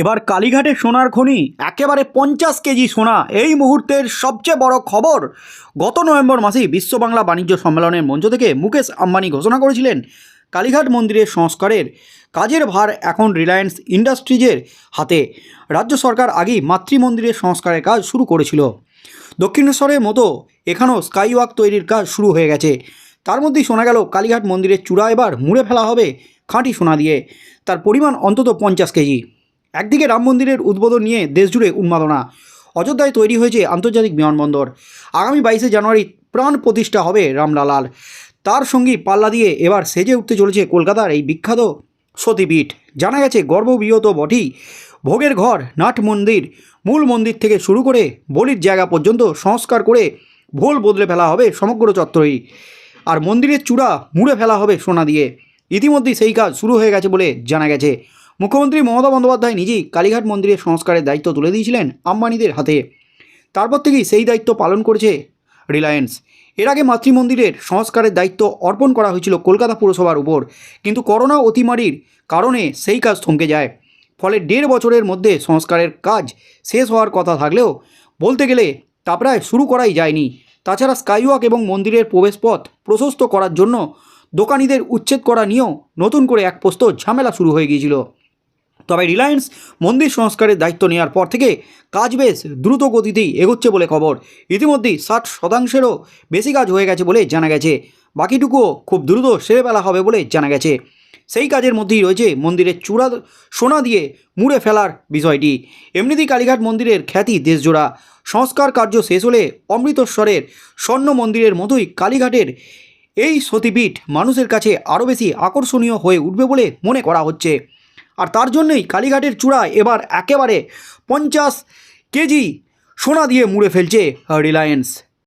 এবার কালীঘাটে সোনার খনি, একেবারে পঞ্চাশ কেজি সোনা, এই মুহূর্তের সবচেয়ে বড় খবর। গত নভেম্বর মাসেই বিশ্ব বাংলা বাণিজ্য সম্মেলনের মঞ্চ থেকে মুকেশ আম্বানি ঘোষণা করেছিলেন কালীঘাট মন্দিরের সংস্কারের কাজের ভার এখন রিলায়েন্স ইন্ডাস্ট্রিজের হাতে। রাজ্য সরকার আগেই মাতৃ মন্দিরের সংস্কারের কাজ শুরু করেছিল। দক্ষিণেশ্বরের মতো এখানেও স্কাইওয়াক তৈরির কাজ শুরু হয়ে গেছে। তার মধ্যেই শোনা গেল, কালীঘাট মন্দিরের চূড়া এবার মুড়ে ফেলা হবে খাঁটি সোনা দিয়ে। তার পরিমাণ অন্তত পঞ্চাশ কেজি। একদিকে রাম মন্দিরের উদ্বোধন নিয়ে দেশজুড়ে উন্মাদনা। অযোধ্যায় তৈরি হয়েছে আন্তর্জাতিক বিমানবন্দর। আগামী বাইশে জানুয়ারি প্রাণ প্রতিষ্ঠা হবে রামলালার। তার সঙ্গী পাল্লা দিয়ে এবার সেজে উঠতে চলেছে কলকাতার এই বিখ্যাত সতীপীঠ। জানা গেছে গর্ভবিহত বটেই ভোগের ঘর, নাট মন্দির, মূল মন্দির থেকে শুরু করে বলির জায়গা পর্যন্ত সংস্কার করে ভোল বদলে ফেলা হবে সমগ্র চত্বরেই। আর মন্দিরের চূড়া মুড়ে ফেলা হবে সোনা দিয়ে। ইতিমধ্যেই সেই কাজ শুরু হয়ে গেছে বলে জানা গেছে। মুখ্যমন্ত্রী মমতা বন্দ্যোপাধ্যায় নিজেই কালীঘাট মন্দিরের সংস্কারের দায়িত্ব তুলে দিয়েছিলেন আম্বানিদের হাতে। তারপর থেকেই সেই দায়িত্ব পালন করেছে রিলায়েন্স। এর আগে মাতৃমন্দিরের সংস্কারের দায়িত্ব অর্পণ করা হয়েছিল কলকাতা পুরসভার উপর। কিন্তু করোনা অতিমারির কারণে সেই কাজ থমকে যায়। ফলে দেড় বছরের মধ্যে সংস্কারের কাজ শেষ হওয়ার কথা থাকলেও বলতে গেলে তা প্রায় শুরু করাই যায়নি। তাছাড়া স্কাইওয়াক এবং মন্দিরের প্রবেশপথ প্রশস্ত করার জন্য দোকানিদের উচ্ছেদ করা নিয়েও নতুন করে এক পোস্ত ঝামেলা শুরু হয়ে গিয়েছিল। তবে রিলায়েন্স মন্দির সংস্কারের দায়িত্ব নেওয়ার পর থেকে কাজ বেশ দ্রুত গতিতেই এগোচ্ছে বলে খবর। ইতিমধ্যেই ষাট শতাংশেরও বেশি কাজ হয়ে গেছে বলে জানা গেছে। বাকিটুকুও খুব দ্রুত সেরে ফেলা হবে বলে জানা গেছে। সেই কাজের মধ্যেই রয়েছে মন্দিরের চূড়া সোনা দিয়ে মুড়ে ফেলার বিষয়টি। এমনিতেই কালীঘাট মন্দিরের খ্যাতি দেশজোড়া। সংস্কার কার্য শেষ হলে অমৃতস্বরের স্বর্ণ মন্দিরের মতোই কালীঘাটের এই সতীপীঠ মানুষের কাছে আরও বেশি আকর্ষণীয় হয়ে উঠবে বলে মনে করা হচ্ছে। আর তার জন্যই কালীঘাটের চূড়ায় এবার একেবারে পঞ্চাশ কেজি সোনা দিয়ে মুড়ে ফেলছে রিলায়েন্স